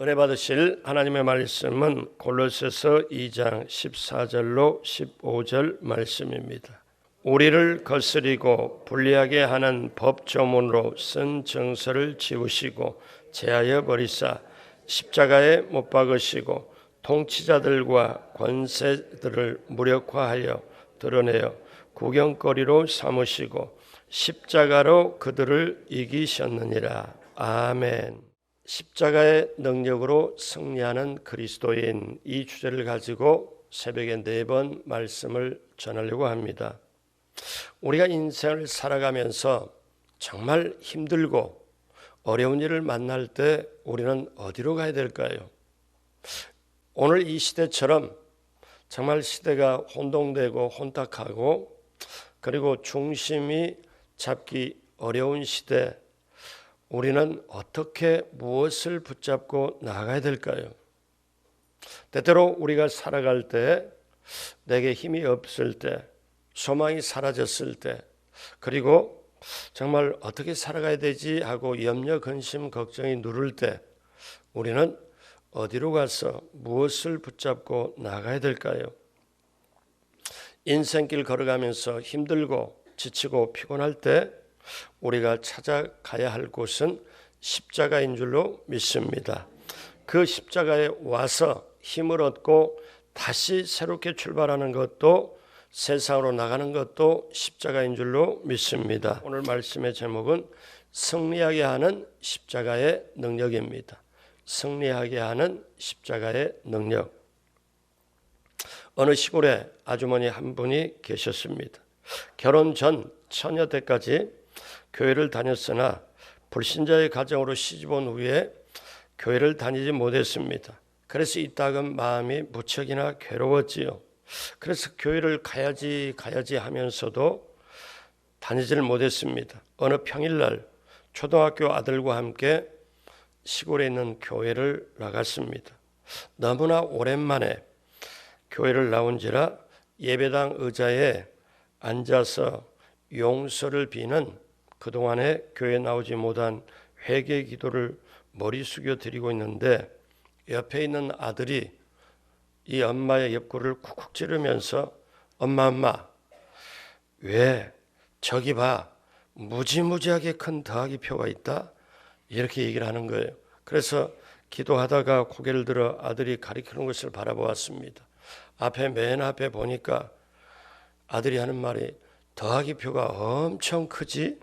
은혜 받으실 하나님의 말씀은 골로새서 2장 14절로 15절 말씀입니다. 우리를 거스리고 불리하게 하는 법조문으로 쓴 정서를 지우시고 제하여 버리사 십자가에 못 박으시고 통치자들과 권세들을 무력화하여 드러내어 구경거리로 삼으시고 십자가로 그들을 이기셨느니라. 아멘. 십자가의 능력으로 승리하는 그리스도인 이 주제를 가지고 새벽에 네 번 말씀을 전하려고 합니다. 우리가 인생을 살아가면서 정말 힘들고 어려운 일을 만날 때 우리는 어디로 가야 될까요? 오늘 이 시대처럼 정말 시대가 혼동되고 혼탁하고 그리고 중심이 잡기 어려운 시대 우리는 어떻게 무엇을 붙잡고 나가야 될까요? 때때로 우리가 살아갈 때 내게 힘이 없을 때 소망이 사라졌을 때 그리고 정말 어떻게 살아가야 되지 하고 염려 근심 걱정이 누를 때 우리는 어디로 가서 무엇을 붙잡고 나가야 될까요? 인생길 걸어가면서 힘들고 지치고 피곤할 때 우리가 찾아가야 할 곳은 십자가인 줄로 믿습니다. 그 십자가에 와서 힘을 얻고 다시 새롭게 출발하는 것도 세상으로 나가는 것도 십자가인 줄로 믿습니다. 오늘 말씀의 제목은 승리하게 하는 십자가의 능력입니다. 승리하게 하는 십자가의 능력. 어느 시골에 아주머니 한 분이 계셨습니다. 결혼 전 처녀 때까지 교회를 다녔으나 불신자의 가정으로 시집 온 후에 교회를 다니지 못했습니다. 그래서 이따금 마음이 무척이나 괴로웠지요. 그래서 교회를 가야지 가야지 하면서도 다니지를 못했습니다. 어느 평일날 초등학교 아들과 함께 시골에 있는 교회를 나갔습니다. 너무나 오랜만에 교회를 나온지라 예배당 의자에 앉아서 용서를 비는 그동안에 교회 나오지 못한 회개 기도를 머리 숙여 드리고 있는데 옆에 있는 아들이 이 엄마의 옆구리를 쿡쿡 찌르면서 엄마 엄마 왜 저기 봐 무지무지하게 큰 더하기 표가 있다 이렇게 얘기를 하는 거예요. 그래서 기도하다가 고개를 들어 아들이 가리키는 것을 바라보았습니다. 앞에 맨 앞에 보니까 아들이 하는 말이 더하기 표가 엄청 크지?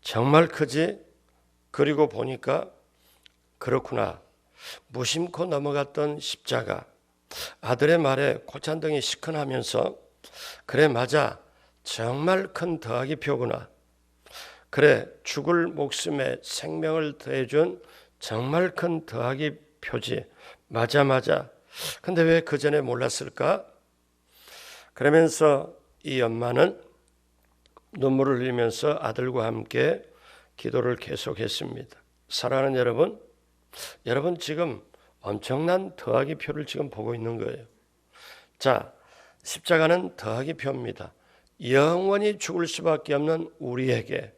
정말 크지? 그리고 보니까 그렇구나. 무심코 넘어갔던 십자가. 아들의 말에 고찬등이 시큰하면서 그래 맞아. 정말 큰 더하기 표구나. 그래 죽을 목숨에 생명을 더해준 정말 큰 더하기 표지. 맞아 맞아. 근데 왜 그 전에 몰랐을까 그러면서 이 엄마는 눈물을 흘리면서 아들과 함께 기도를 계속했습니다 사랑하는 여러분 여러분 지금 엄청난 더하기 표를 지금 보고 있는 거예요. 자, 십자가는 더하기 표입니다. 영원히 죽을 수밖에 없는 우리에게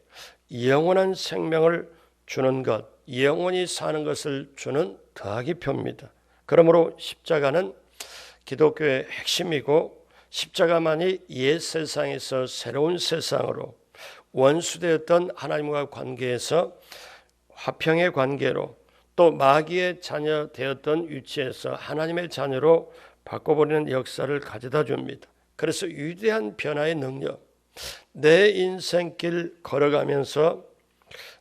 영원한 생명을 주는 것, 영원히 사는 것을 주는 더하기 표입니다. 그러므로 십자가는 기독교의 핵심이고 십자가만이 옛 세상에서 새로운 세상으로 원수되었던 하나님과 관계에서 화평의 관계로 또 마귀의 자녀 되었던 위치에서 하나님의 자녀로 바꿔버리는 역사를 가져다 줍니다. 그래서 위대한 변화의 능력, 내 인생길 걸어가면서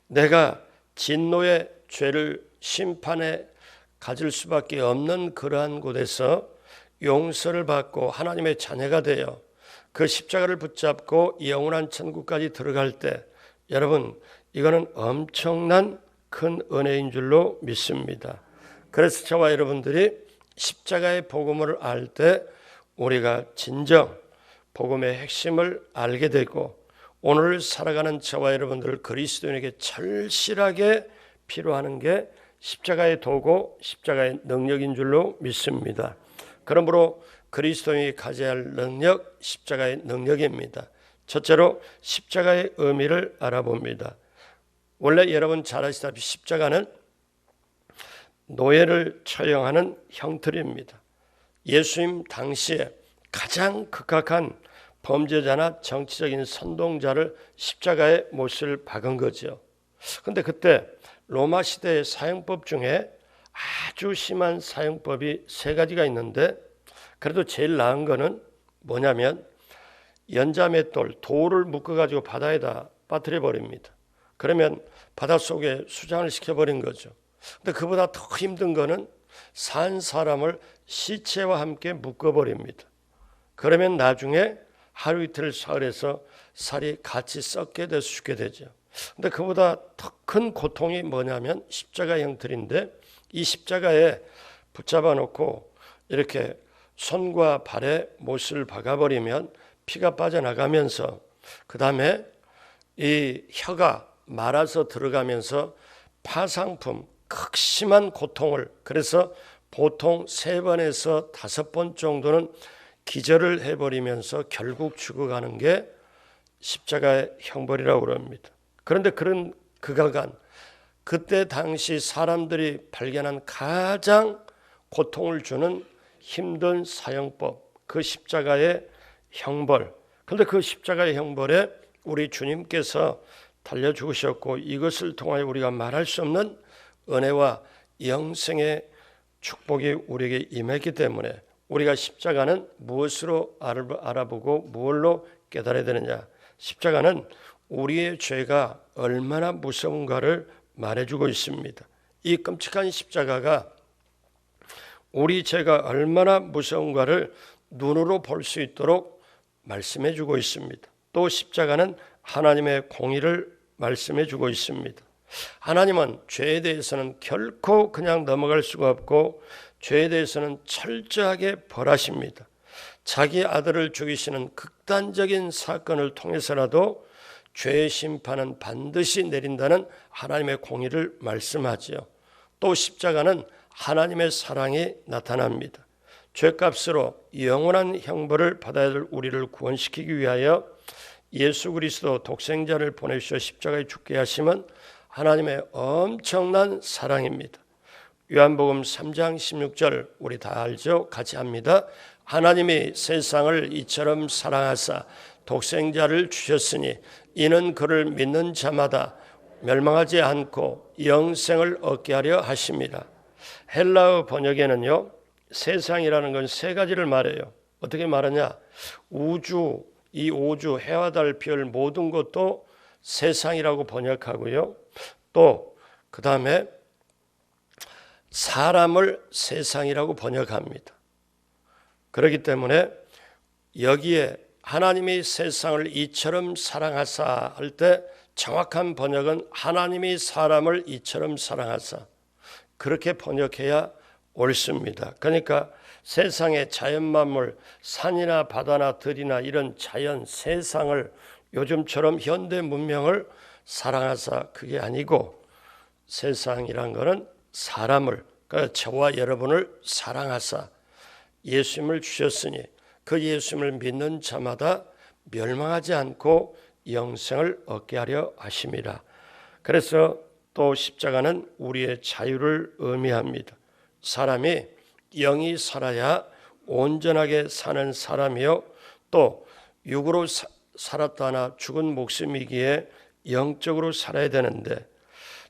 내가 진노의 죄를 심판에 가질 수밖에 없는 그러한 곳에서 용서를 받고 하나님의 자녀가 되어 그 십자가를 붙잡고 영원한 천국까지 들어갈 때 여러분 이거는 엄청난 큰 은혜인 줄로 믿습니다. 그래서 저와 여러분들이 십자가의 복음을 알 때 우리가 진정 복음의 핵심을 알게 되고 오늘 살아가는 저와 여러분들 그리스도인에게 절실하게 필요하는 게 십자가의 도고 십자가의 능력인 줄로 믿습니다. 그러므로 그리스도인이 가져야 할 능력 십자가의 능력입니다. 첫째로 십자가의 의미를 알아봅니다. 원래 여러분 잘 아시다시피 십자가는 노예를 처형하는 형틀입니다. 예수님 당시에 가장 극악한 범죄자나 정치적인 선동자를 십자가에 못을 박은 거죠. 근데 그때 로마 시대의 사형법 중에 아주 심한 사형법이 세 가지가 있는데 그래도 제일 나은 거는 뭐냐면 연자맷돌 돌을 묶어 가지고 바다에다 빠뜨려 버립니다. 그러면 바닷속에 수장을 시켜 버린 거죠. 근데 그보다 더 힘든 거는 산 사람을 시체와 함께 묶어 버립니다. 그러면 나중에 하루 이틀 사흘에서 살이 같이 썩게 돼서 죽게 되죠. 근데 그보다 더 큰 고통이 뭐냐면 십자가 형틀인데 이 십자가에 붙잡아 놓고 이렇게 손과 발에 못을 박아버리면 피가 빠져나가면서 그 다음에 이 혀가 말아서 들어가면서 파상품, 극심한 고통을 그래서 보통 세 번에서 다섯 번 정도는 기절을 해버리면서 결국 죽어가는 게 십자가의 형벌이라고 그럽니다. 그런데 그런 그가간 그때 당시 사람들이 발견한 가장 고통을 주는 힘든 사형법, 그 십자가의 형벌. 그런데 그 십자가의 형벌에 우리 주님께서 달려 죽으셨고 이것을 통하여 우리가 말할 수 없는 은혜와 영생의 축복이 우리에게 임했기 때문에 우리가 십자가는 무엇으로 알아보고 무엇로 깨달아야 되느냐? 십자가는 우리의 죄가 얼마나 무서운가를 말해주고 있습니다. 이 끔찍한 십자가가 우리 죄가 얼마나 무서운가를 눈으로 볼 수 있도록 말씀해 주고 있습니다. 또 십자가는 하나님의 공의를 말씀해 주고 있습니다. 하나님은 죄에 대해서는 결코 그냥 넘어갈 수가 없고 죄에 대해서는 철저하게 벌하십니다. 자기 아들을 죽이시는 극단적인 사건을 통해서라도 죄의 심판은 반드시 내린다는 하나님의 공의를 말씀하지요. 또 십자가는 하나님의 사랑이 나타납니다. 죄값으로 영원한 형벌을 받아야 될 우리를 구원시키기 위하여 예수 그리스도 독생자를 보내주셔 십자가에 죽게 하심은 하나님의 엄청난 사랑입니다. 요한복음 3장 16절 우리 다 알죠? 같이 합니다. 하나님이 세상을 이처럼 사랑하사 독생자를 주셨으니 이는 그를 믿는 자마다 멸망하지 않고 영생을 얻게 하려 하심이라. 헬라어 번역에는요. 세상이라는 건 세 가지를 말해요. 어떻게 말하냐? 우주, 이 우주, 해와 달, 별 모든 것도 세상이라고 번역하고요. 또 그 다음에 사람을 세상이라고 번역합니다. 그렇기 때문에 여기에 하나님이 세상을 이처럼 사랑하사 할 때 정확한 번역은 하나님이 사람을 이처럼 사랑하사 그렇게 번역해야 옳습니다. 그러니까 세상의 자연 만물, 산이나 바다나 들이나 이런 자연 세상을 요즘처럼 현대 문명을 사랑하사 그게 아니고 세상이란 것은 사람을 그러니까 저와 여러분을 사랑하사 예수님을 주셨으니 그 예수님을 믿는 자마다 멸망하지 않고 영생을 얻게 하려 하심이라. 그래서 또 십자가는 우리의 자유를 의미합니다. 사람이 영이 살아야 온전하게 사는 사람이요 또 육으로 사, 살았다나 죽은 목숨이기에 영적으로 살아야 되는데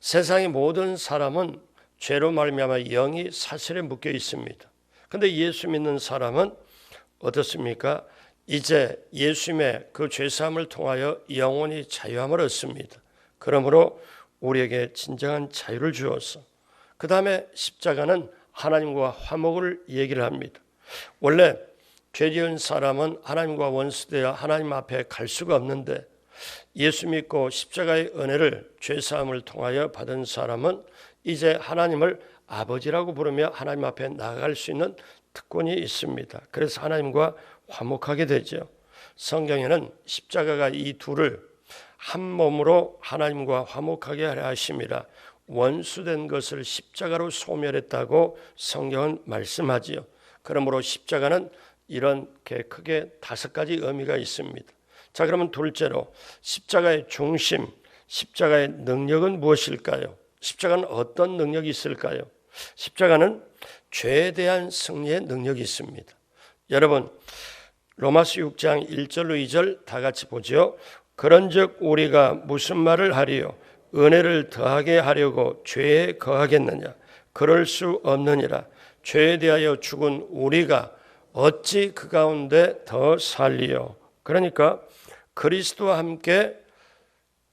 세상의 모든 사람은 죄로 말미암아 영이 사슬에 묶여 있습니다. 근데 예수 믿는 사람은 어떻습니까? 이제 예수님의 그 죄사함을 통하여 영원히 자유함을 얻습니다. 그러므로 우리에게 진정한 자유를 주었어. 그 다음에 십자가는 하나님과 화목을 얘기를 합니다. 원래 죄 지은 사람은 하나님과 원수되어 하나님 앞에 갈 수가 없는데 예수 믿고 십자가의 은혜를 죄사함을 통하여 받은 사람은 이제 하나님을 아버지라고 부르며 하나님 앞에 나아갈 수 있는 특권이 있습니다. 그래서 하나님과 화목하게 되죠. 성경에는 십자가가 이 둘을 한 몸으로 하나님과 화목하게 하려 하심이라 원수된 것을 십자가로 소멸했다고 성경은 말씀하지요. 그러므로 십자가는 이렇게 크게 다섯 가지 의미가 있습니다. 자, 그러면 둘째로 십자가의 중심, 십자가의 능력은 무엇일까요? 십자가는 어떤 능력이 있을까요? 십자가는 죄에 대한 승리의 능력이 있습니다. 여러분, 로마서 6장 1절로 2절 다 같이 보죠. 그런즉 우리가 무슨 말을 하리요? 은혜를 더하게 하려고 죄에 거하겠느냐? 그럴 수 없느니라. 죄에 대하여 죽은 우리가 어찌 그 가운데 더 살리요? 그러니까 그리스도와 함께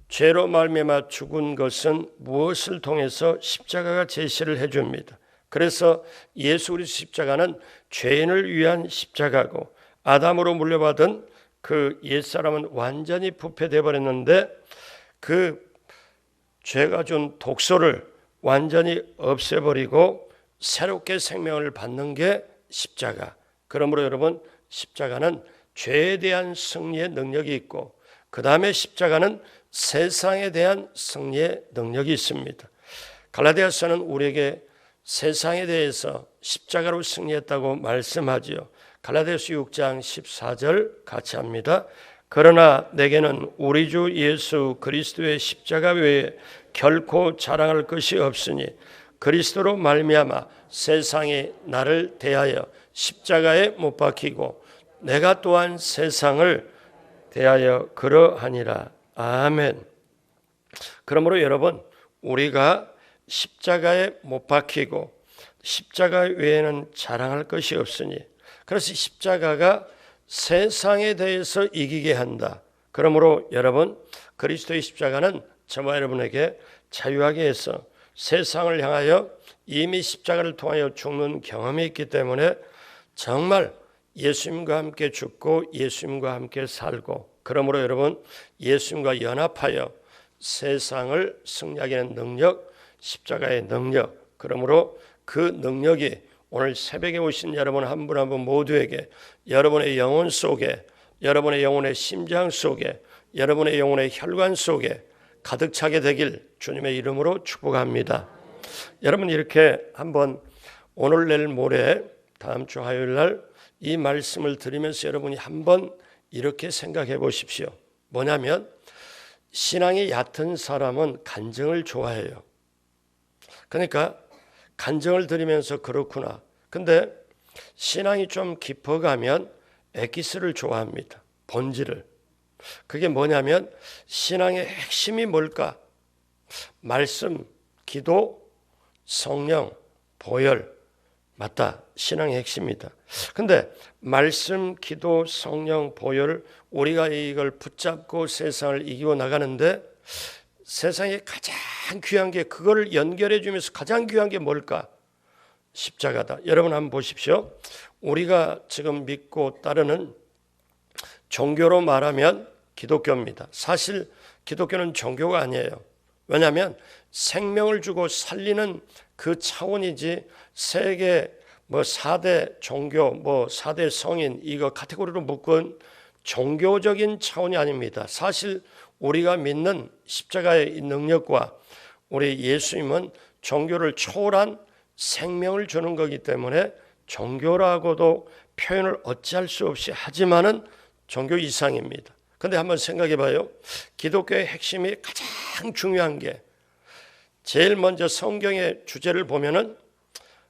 죄로 말미암아 죽은 것은 무엇을 통해서 십자가가 제시를 해 줍니다. 그래서 예수 그리스도 십자가는 죄인을 위한 십자가고 아담으로 물려받은 그 옛사람은 완전히 부패돼 버렸는데 그 죄가 준 독소를 완전히 없애버리고 새롭게 생명을 받는 게 십자가. 그러므로 여러분 십자가는 죄에 대한 승리의 능력이 있고 그 다음에 십자가는 세상에 대한 승리의 능력이 있습니다. 갈라디아서는 우리에게 세상에 대해서 십자가로 승리했다고 말씀하지요. 갈라디아서 6장 14절 같이 합니다. 그러나 내게는 우리 주 예수 그리스도의 십자가 외에 결코 자랑할 것이 없으니 그리스도로 말미암아 세상이 나를 대하여 십자가에 못 박히고 내가 또한 세상을 대하여 그러하니라. 아멘. 그러므로 여러분 우리가 십자가에 못 박히고 십자가 외에는 자랑할 것이 없으니 그래서 십자가가 세상에 대해서 이기게 한다. 그러므로 여러분 그리스도의 십자가는 저와 여러분에게 자유하게 해서 세상을 향하여 이미 십자가를 통하여 죽는 경험이 있기 때문에 정말 예수님과 함께 죽고 예수님과 함께 살고 그러므로 여러분 예수님과 연합하여 세상을 승리하게 하는 능력 십자가의 능력 그러므로 그 능력이 오늘 새벽에 오신 여러분 한 분 한 분 모두에게 여러분의 영혼 속에 여러분의 영혼의 심장 속에 여러분의 영혼의 혈관 속에 가득 차게 되길 주님의 이름으로 축복합니다. 여러분 이렇게 한번 오늘 내일 모레 다음 주 화요일 날 이 말씀을 들으면서 여러분이 한번 이렇게 생각해 보십시오. 뭐냐면 신앙이 얕은 사람은 간증을 좋아해요. 그러니까 간증을 들으면서 그렇구나. 근데 신앙이 좀 깊어가면 에기스를 좋아합니다. 본질을. 그게 뭐냐면 신앙의 핵심이 뭘까? 말씀, 기도, 성령, 보혈. 맞다. 신앙의 핵심이다. 근데 말씀, 기도, 성령, 보혈 우리가 이걸 붙잡고 세상을 이기고 나가는데 세상에 가장 귀한 게 그거를 연결해 주면서 가장 귀한 게 뭘까? 십자가다. 여러분 한번 보십시오. 우리가 지금 믿고 따르는 종교로 말하면 기독교입니다. 사실 기독교는 종교가 아니에요. 왜냐하면 생명을 주고 살리는 그 차원이지 세계 뭐 4대 종교, 뭐 4대 성인 이거 카테고리로 묶은 종교적인 차원이 아닙니다. 사실 우리가 믿는 십자가의 능력과 우리 예수님은 종교를 초월한 생명을 주는 거기 때문에 종교라고도 표현을 어찌할 수 없이 하지만은 종교 이상입니다. 근데 한번 생각해 봐요. 기독교의 핵심이 가장 중요한 게 제일 먼저 성경의 주제를 보면은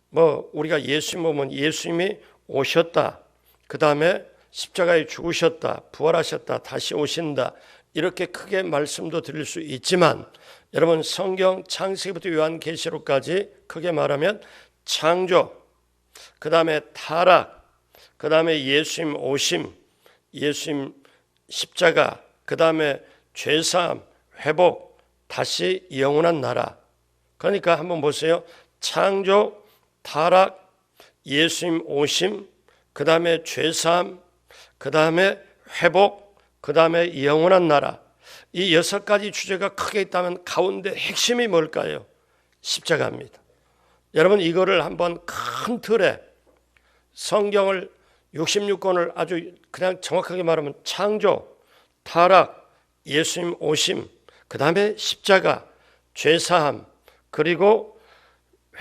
뭐 우리가 예수님 보면 예수님이 오셨다. 그 다음에 십자가에 죽으셨다. 부활하셨다. 다시 오신다. 이렇게 크게 말씀도 드릴 수 있지만 여러분 성경 창세기부터 요한계시록까지 크게 말하면 창조, 그 다음에 타락, 그 다음에 예수님 오심, 예수님 십자가, 그 다음에 죄사함, 회복, 다시 영원한 나라. 그러니까 한번 보세요. 창조, 타락, 예수님 오심, 그 다음에 죄사함, 그 다음에 회복, 그 다음에 영원한 나라. 이 여섯 가지 주제가 크게 있다면 가운데 핵심이 뭘까요? 십자가입니다. 여러분 이거를 한번 큰 틀에 성경을 66권을 아주 그냥 정확하게 말하면 창조, 타락, 예수님 오심, 그 다음에 십자가, 죄사함, 그리고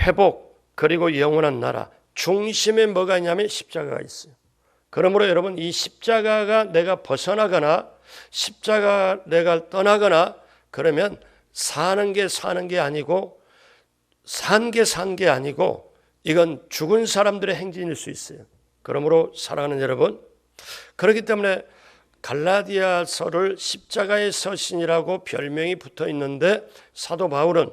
회복, 그리고 영원한 나라. 중심에 뭐가 있냐면 십자가가 있어요. 그러므로 여러분 이 십자가가 내가 벗어나거나 십자가 내가 떠나거나 그러면 사는 게 사는 게 아니고 산 게 산 게 아니고 이건 죽은 사람들의 행진일 수 있어요. 그러므로 사랑하는 여러분, 그렇기 때문에 갈라디아서를 십자가의 서신이라고 별명이 붙어 있는데 사도 바울은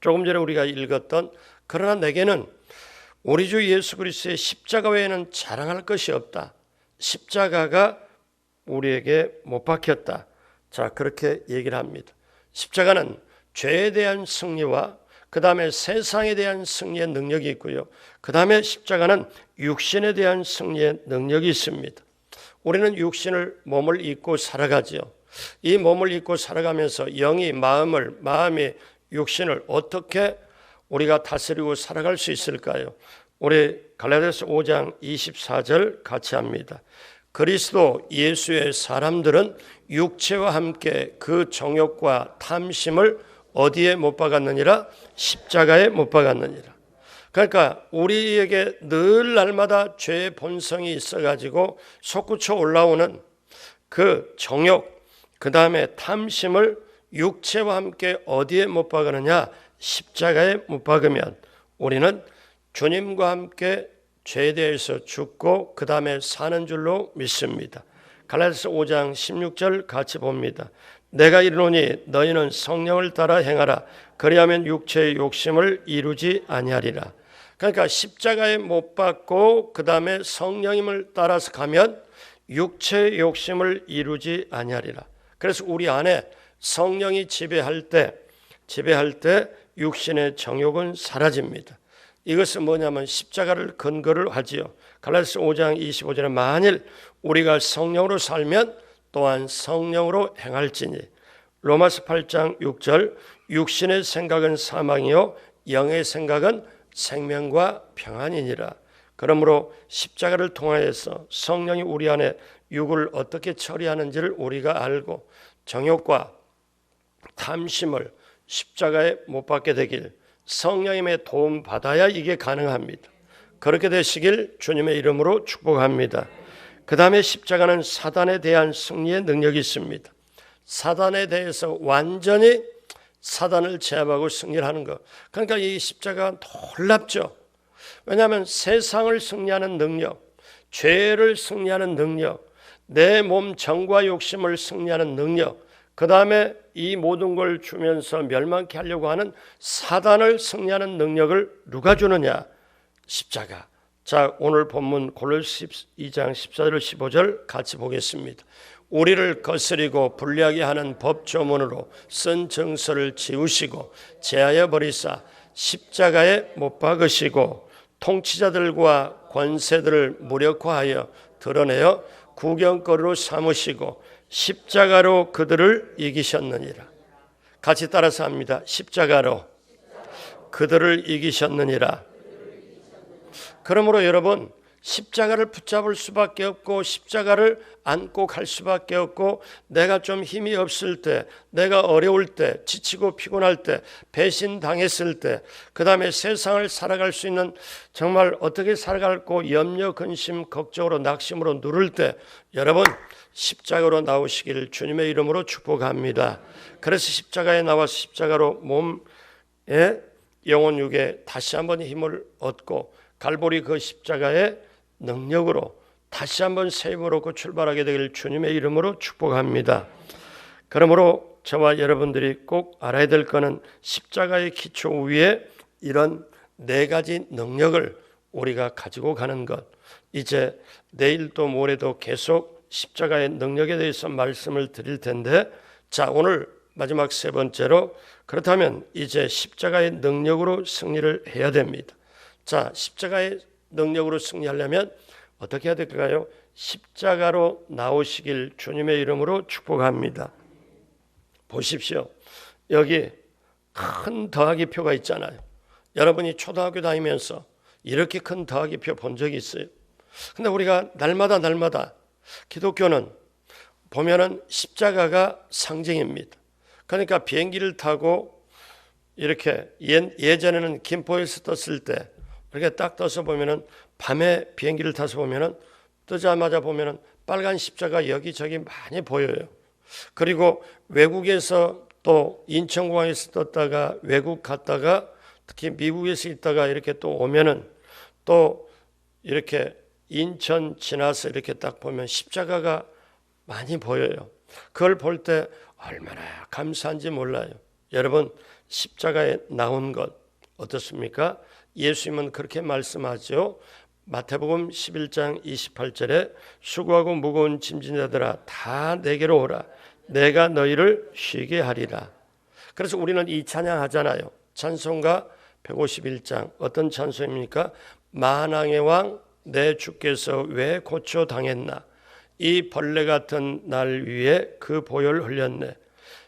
조금 전에 우리가 읽었던 그러나 내게는 우리 주 예수 그리스도의 십자가 외에는 자랑할 것이 없다. 십자가가 우리에게 못 박혔다. 자, 그렇게 얘기를 합니다. 십자가는 죄에 대한 승리와 그 다음에 세상에 대한 승리의 능력이 있고요. 그 다음에 십자가는 육신에 대한 승리의 능력이 있습니다. 우리는 육신을 몸을 입고 살아가지요. 이 몸을 입고 살아가면서 영이 마음을 마음이 육신을 어떻게 우리가 다스리고 살아갈 수 있을까요? 우리 갈라디아서 5장 24절 같이 합니다. 그리스도 예수의 사람들은 육체와 함께 그 정욕과 탐심을 어디에 못 박았느니라 십자가에 못 박았느니라. 그러니까 우리에게 늘 날마다 죄의 본성이 있어 가지고 솟구쳐 올라오는 그 정욕, 그 다음에 탐심을 육체와 함께 어디에 못 박으느냐? 십자가에 못 박으면 우리는 주님과 함께 죄에 대해서 죽고 그 다음에 사는 줄로 믿습니다. 갈라디아서 5장 16절 같이 봅니다. 내가 이르노니 너희는 성령을 따라 행하라. 그리하면 육체의 욕심을 이루지 아니하리라. 그러니까 십자가에 못 박고 그 다음에 성령님을 따라서 가면 육체의 욕심을 이루지 아니하리라. 그래서 우리 안에 성령이 지배할 때 지배할 때 육신의 정욕은 사라집니다. 이것은 뭐냐면 십자가를 근거를 하지요. 갈라디아서 5장 25절에 만일 우리가 성령으로 살면 또한 성령으로 행할지니 로마서 8장 6절 육신의 생각은 사망이요 영의 생각은 생명과 평안이니라. 그러므로 십자가를 통하여서 성령이 우리 안에 육을 어떻게 처리하는지를 우리가 알고 정욕과 탐심을 십자가에 못 박게 되길 성령님의 도움 받아야 이게 가능합니다. 그렇게 되시길 주님의 이름으로 축복합니다. 그 다음에 십자가는 사단에 대한 승리의 능력이 있습니다. 사단에 대해서 완전히 사단을 제압하고 승리를 하는 것. 그러니까 이 십자가 놀랍죠. 왜냐하면 세상을 승리하는 능력, 죄를 승리하는 능력, 내 몸 정과 욕심을 승리하는 능력, 그 다음에 이 모든 걸 주면서 멸망케 하려고 하는 사단을 승리하는 능력을 누가 주느냐? 십자가. 자, 오늘 본문 골로새 2장 14절 15절 같이 보겠습니다. 우리를 거스리고 불리하게 하는 법조문으로 쓴 정서를 지우시고 제하여 버리사 십자가에 못 박으시고 통치자들과 권세들을 무력화하여 드러내어 구경거리로 삼으시고 십자가로 그들을 이기셨느니라. 같이 따라서 합니다. 십자가로 그들을 이기셨느니라. 그러므로 여러분 십자가를 붙잡을 수밖에 없고 십자가를 안고 갈 수밖에 없고 내가 좀 힘이 없을 때 내가 어려울 때 지치고 피곤할 때 배신 당했을 때 그다음에 세상을 살아갈 수 있는 정말 어떻게 살아갈고 염려 근심 걱정으로 낙심으로 누를 때 여러분 십자가로 나오시기를 주님의 이름으로 축복합니다. 그래서 십자가에 나와 십자가로 몸에 영혼 육에 다시 한번 힘을 얻고 갈보리 그 십자가의 능력으로 다시 한번 새 힘을 얻고 출발하게 되기를 주님의 이름으로 축복합니다. 그러므로 저와 여러분들이 꼭 알아야 될 것은 십자가의 기초 위에 이런 네 가지 능력을 우리가 가지고 가는 것. 이제 내일도 모레도 계속 십자가의 능력에 대해서 말씀을 드릴 텐데 자, 오늘 마지막 세 번째로 그렇다면 이제 십자가의 능력으로 승리를 해야 됩니다. 자, 십자가의 능력으로 승리하려면 어떻게 해야 될까요? 십자가로 나오시길 주님의 이름으로 축복합니다. 보십시오. 여기 큰 더하기 표가 있잖아요. 여러분이 초등학교 다니면서 이렇게 큰 더하기 표 본 적이 있어요. 근데 우리가 날마다 날마다 기독교는 보면은 십자가가 상징입니다. 그러니까 비행기를 타고 이렇게 예전에는 김포에서 떴을 때 이렇게 딱 떠서 보면은 밤에 비행기를 타서 보면은 뜨자마자 보면은 빨간 십자가 여기저기 많이 보여요. 그리고 외국에서 또 인천공항에서 떴다가 외국 갔다가 특히 미국에서 있다가 이렇게 또 오면은 또 이렇게 인천 지나서 이렇게 딱 보면 십자가가 많이 보여요. 그걸 볼 때 얼마나 감사한지 몰라요. 여러분 십자가에 나온 것 어떻습니까? 예수님은 그렇게 말씀하죠. 마태복음 11장 28절에 수고하고 무거운 짐진 자들아 다 내게로 오라 내가 너희를 쉬게 하리라. 그래서 우리는 이 찬양하잖아요. 찬송가 151장 어떤 찬송입니까? 만왕의 왕 내 주께서 왜 고쳐 당했나? 이 벌레 같은 날 위에 그 보혈 흘렸네.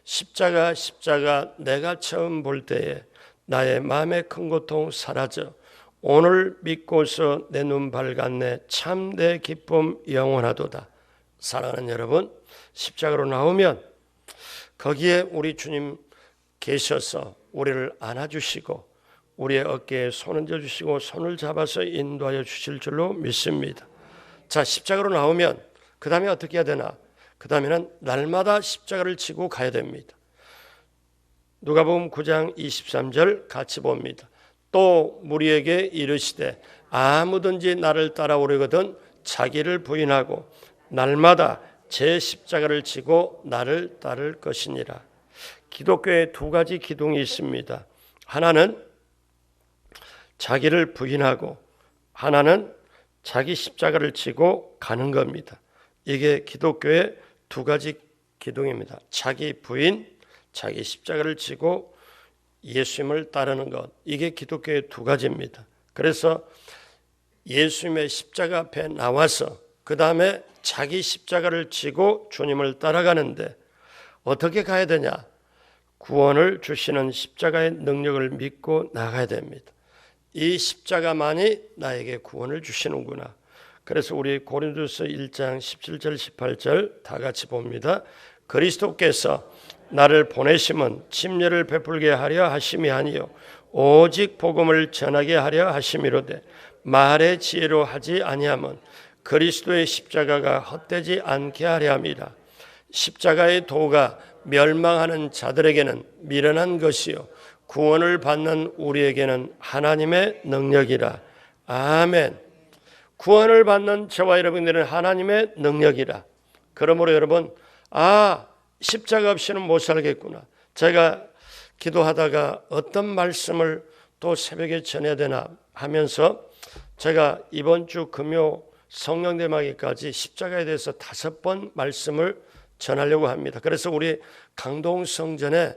십자가 십자가 내가 처음 볼 때에 나의 마음의 큰 고통 사라져 오늘 믿고서 내 눈 밝았네 참 내 기쁨 영원하도다. 사랑하는 여러분 십자가로 나오면 거기에 우리 주님 계셔서 우리를 안아주시고 우리의 어깨에 손 얹어 주시고 손을 잡아서 인도하여 주실 줄로 믿습니다. 자 십자가로 나오면 그 다음에 어떻게 해야 되나? 그 다음에는 날마다 십자가를 지고 가야 됩니다. 누가복음 9장 23절 같이 봅니다. 또 무리에게 이르시되 아무든지 나를 따라오려거든 자기를 부인하고 날마다 제 십자가를 지고 나를 따를 것이니라. 기독교에 두 가지 기둥이 있습니다. 하나는 자기를 부인하고 하나는 자기 십자가를 지고 가는 겁니다. 이게 기독교의 두 가지 기둥입니다. 자기 부인, 자기 십자가를 지고 예수님을 따르는 것. 이게 기독교의 두 가지입니다. 그래서 예수님의 십자가 앞에 나와서 그 다음에 자기 십자가를 지고 주님을 따라가는데 어떻게 가야 되냐? 구원을 주시는 십자가의 능력을 믿고 나가야 됩니다. 이 십자가만이 나에게 구원을 주시는구나. 그래서 우리 고린도서 1장 17절 18절 다 같이 봅니다. 그리스도께서 나를 보내심은 침례를 베풀게 하려 하심이 아니요 오직 복음을 전하게 하려 하심이로되 말의 지혜로 하지 아니함은 그리스도의 십자가가 헛되지 않게 하려 함이라. 십자가의 도가 멸망하는 자들에게는 미련한 것이요 구원을 받는 우리에게는 하나님의 능력이라. 아멘. 구원을 받는 저와 여러분들은 하나님의 능력이라. 그러므로 여러분, 아, 십자가 없이는 못 살겠구나. 제가 기도하다가 어떤 말씀을 또 새벽에 전해야 되나 하면서 제가 이번 주 금요 성령 대마기까지 십자가에 대해서 다섯 번 말씀을 전하려고 합니다. 그래서 우리 강동 성전에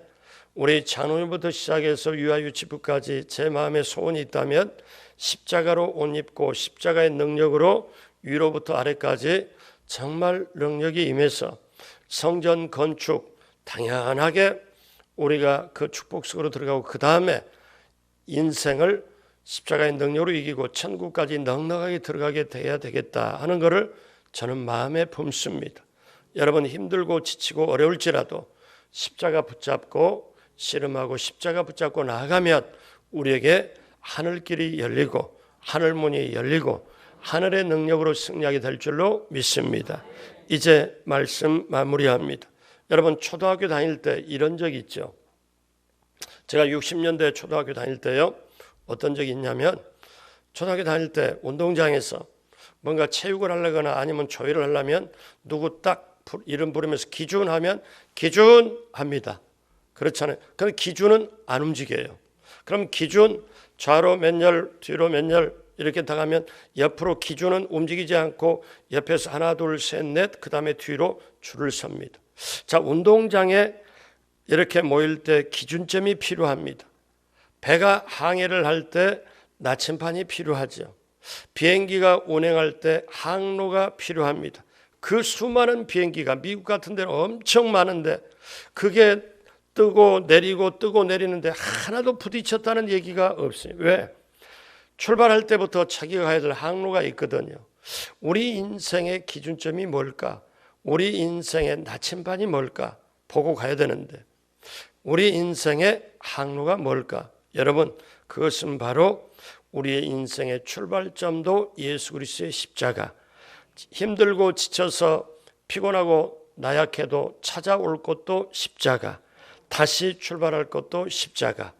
우리 장로님부터 시작해서 유아유치부까지 제 마음에 소원이 있다면 십자가로 옷 입고 십자가의 능력으로 위로부터 아래까지 정말 능력이 임해서 성전 건축 당연하게 우리가 그 축복 속으로 들어가고 그 다음에 인생을 십자가의 능력으로 이기고 천국까지 넉넉하게 들어가게 돼야 되겠다 하는 것을 저는 마음에 품습니다. 여러분 힘들고 지치고 어려울지라도 십자가 붙잡고 씨름하고 십자가 붙잡고 나아가면 우리에게 하늘길이 열리고 하늘문이 열리고 하늘의 능력으로 승리하게 될 줄로 믿습니다. 이제 말씀 마무리합니다. 여러분 초등학교 다닐 때 이런 적 있죠. 제가 60년대 초등학교 다닐 때요. 어떤 적이 있냐면 초등학교 다닐 때 운동장에서 뭔가 체육을 하려거나 아니면 조회를 하려면 누구 딱 이름 부르면서 기준하면 기준 합니다. 그렇잖아요. 그럼 기준은 안 움직여요. 그럼 기준 좌로 몇 열, 뒤로 몇 열 이렇게 나가면 옆으로 기준은 움직이지 않고 옆에서 하나, 둘, 셋, 넷, 그 다음에 뒤로 줄을 섭니다. 자, 운동장에 이렇게 모일 때 기준점이 필요합니다. 배가 항해를 할 때 나침판이 필요하죠. 비행기가 운행할 때 항로가 필요합니다. 그 수많은 비행기가 미국 같은 데는 엄청 많은데 그게 뜨고 내리고 뜨고 내리는데 하나도 부딪혔다는 얘기가 없어요. 왜? 출발할 때부터 자기가 될 항로가 있거든요. 우리 인생의 기준점이 뭘까? 우리 인생의 나침반이 뭘까? 보고 가야 되는데 우리 인생의 항로가 뭘까? 여러분 그것은 바로 우리의 인생의 출발점도 예수 그리스도의 십자가 힘들고 지쳐서 피곤하고 나약해도 찾아올 것도 십자가, 다시 출발할 것도 십자가.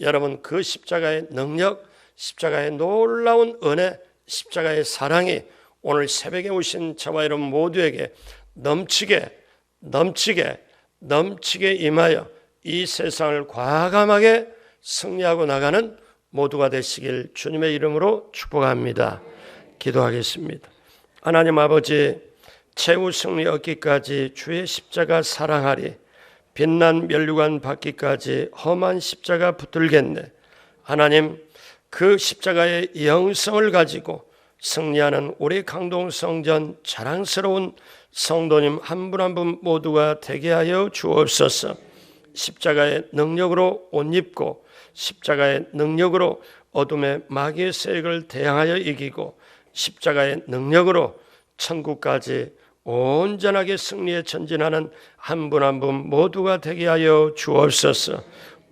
여러분 그 십자가의 능력, 십자가의 놀라운 은혜, 십자가의 사랑이 오늘 새벽에 오신 저와 여러분 모두에게 넘치게 넘치게 넘치게 임하여 이 세상을 과감하게 승리하고 나가는 모두가 되시길 주님의 이름으로 축복합니다. 기도하겠습니다. 하나님 아버지 최후 승리 얻기까지 주의 십자가 사랑하리 빛난 면류관 받기까지 험한 십자가 붙들겠네. 하나님 그 십자가의 영성을 가지고 승리하는 우리 강동 성전 자랑스러운 성도님 한 분 한 분 모두가 되게 하여 주옵소서. 십자가의 능력으로 옷 입고 십자가의 능력으로 어둠의 마귀의 세력을 대항하여 이기고 십자가의 능력으로 천국까지 온전하게 승리에 전진하는 한 분 한 분 모두가 되게 하여 주옵소서.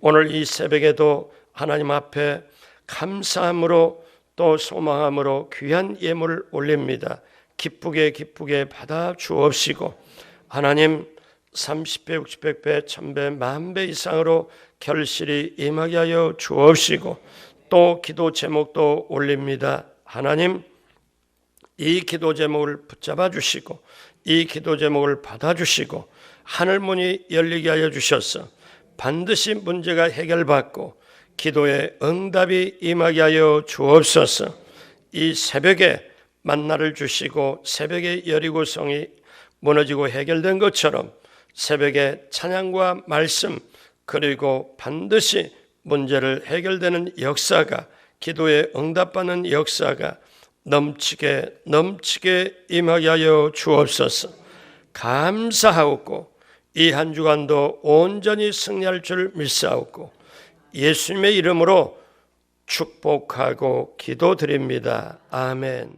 오늘 이 새벽에도 하나님 앞에 감사함으로 또 소망함으로 귀한 예물을 올립니다. 기쁘게 기쁘게 받아 주옵시고 하나님 30배, 60배, 100배, 1000배, 만배 이상으로 결실이 임하게 하여 주옵시고 또 기도 제목도 올립니다. 하나님 이 기도 제목을 붙잡아 주시고 이 기도 제목을 받아 주시고 하늘 문이 열리게 하여 주셔서 반드시 문제가 해결받고 기도의 응답이 임하게 하여 주옵소서. 이 새벽에 만나를 주시고 새벽에 여리고성이 무너지고 해결된 것처럼 새벽에 찬양과 말씀 그리고 반드시 문제를 해결되는 역사가 기도에 응답받는 역사가 넘치게 넘치게 임하게 하여 주옵소서. 감사하옵고 이 한 주간도 온전히 승리할 줄 믿사옵고 예수님의 이름으로 축복하고 기도드립니다. 아멘.